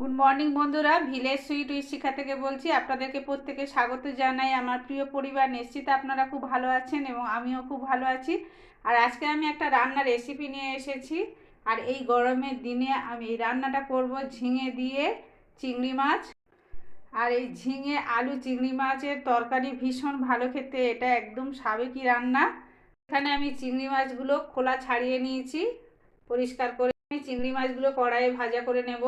Good morning বন্ধুরা। Village sweet with Shikha থেকে বলছি, আপনাদেরকে প্রত্যেকে স্বাগত জানাই। আমার প্রিয় পরিবার নিশ্চিত, আপনারা খুব ভালো আছেন এবং আমিও খুব ভালো আছি। আর আজকে আমি একটা রান্নার রেসিপি নিয়ে এসেছি। আর এই গরমের দিনে আমি এই রান্নাটা করব ঝিঙে দিয়ে চিংড়ি মাছ। আর এই ঝিঙে, আলু, চিংড়ি মাছের তরকারি ভীষণ ভালো খেতে, এটা একদম সাবেকি রান্না। এখানে আমি চিংড়ি মাছগুলো খোলা ছাড়িয়ে নিয়েছি। পরিষ্কার করে আমি চিংড়ি মাছগুলো কড়াইয়ে ভাজা করে নেব।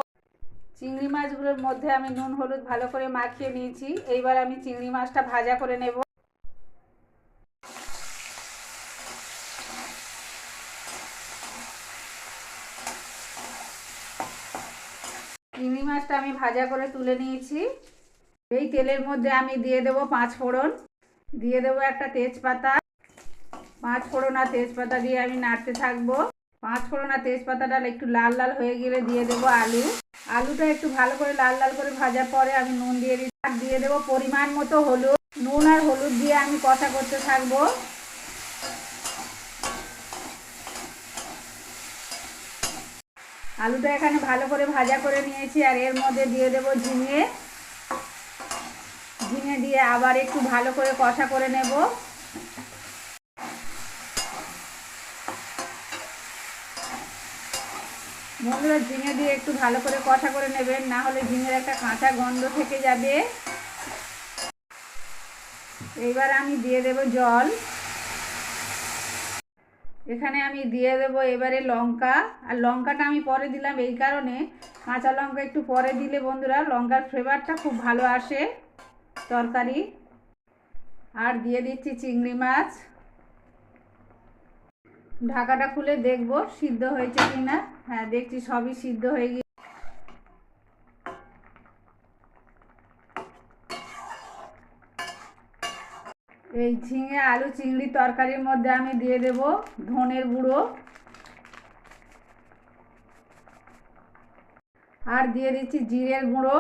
চিংড়ি মাছগুলোর মধ্যে আমি নুন, হলুদ ভালো করে মাখিয়ে নিয়েছি। এইবার আমি চিংড়ি মাছটা ভাজা করে নেব। চিংড়ি মাছটা আমি ভাজা করে তুলে নিয়েছি। এই তেলের মধ্যে আমি দিয়ে দেব পাঁচ ফোড়ন। দিয়ে দেব একটা তেজপাতা। পাঁচ ফোড়ন আর তেজপাতা দিয়ে আমি নাড়তে থাকব। পাঁচ ফোড়ন তেজপাতাটা একটু লাল লাল হয়ে গেলে দিয়ে দেবো আলু। আলুটা একটু ভালো করে লাল লাল করে ভাজার পরে আমি নুন দিয়ে দিই আর দিয়ে দেবো পরিমাণ মতো হলুদ। নুন আর হলুদ দিয়ে আমি কষা করতে থাকব। আলুটা এখানে ভালো করে ভাজা করে নিয়েছি আর এর মধ্যে দিয়ে দেবো ঝিঙে। ঝিঙে দিয়ে আবার একটু ভালো করে কষা করে নেব। বন্ধুরা, ঝিঙে দিয়ে একটু ভালো করে কষা করে নেবেন, না হলে ঝিঙের একটা কাঁচা গন্ধ থেকে যাবে। এইবার আমি দিয়ে দেব জল। এখানে আমি দিয়ে দেব এবারে লঙ্কা। আর লঙ্কাটা আমি পরে দিলাম এই কারণে। কাঁচা লঙ্কা একটু পরে দিলে বন্ধুরা, লঙ্কার ফ্লেভারটা খুব ভালো আসে তরকারি। আর দিয়ে দিচ্ছি চিংড়ি মাছ। ঢাকাটা খুলে দেখব, সিদ্ধ হয়েছে কি না হ্যাঁ দেখছি সবই সিদ্ধ হয়ে গিয়ে এই ঝিঙে, আলু, চিংড়ি তরকারির মধ্যে আমি দিয়ে দেব ধনের গুঁড়ো। আর দিয়ে দিচ্ছি জিরের গুঁড়ো।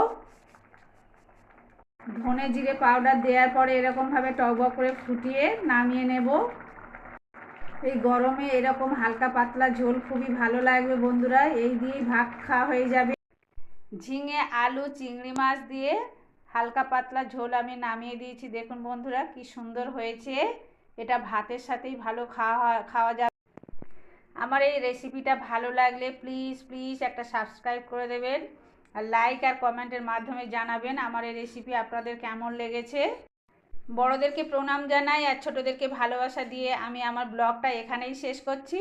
ধনে জিরে পাউডার দেওয়ার পরে এরকমভাবে টকবক করে ফুটিয়ে নামিয়ে নেব। এই গরমে এরকম হালকা পাতলা ঝোল খুবই ভালো লাগবে বন্ধুরা। এই দিয়েই ভাত খাওয়া হয়ে যাবে। ঝিঙে, আলু, চিংড়ি মাছ দিয়ে হালকা পাতলা ঝোল আমি নামিয়ে দিয়েছি। দেখুন বন্ধুরা, কি সুন্দর হয়েছে। এটা ভাতের সাথেই ভালো খাওয়া খাওয়া যাবে। আমার এই রেসিপিটা ভালো লাগলে প্লিজ প্লিজ একটা সাবস্ক্রাইব করে দেবেন। আর লাইক আর কমেন্টের মাধ্যমে জানাবেন আমার এই রেসিপি আপনাদের কেমন লেগেছে। বড়োদেরকে প্রণাম জানাই আর ছোটোদেরকে ভালোবাসা দিয়ে আমি আমার ব্লগটা এখানেই শেষ করছি।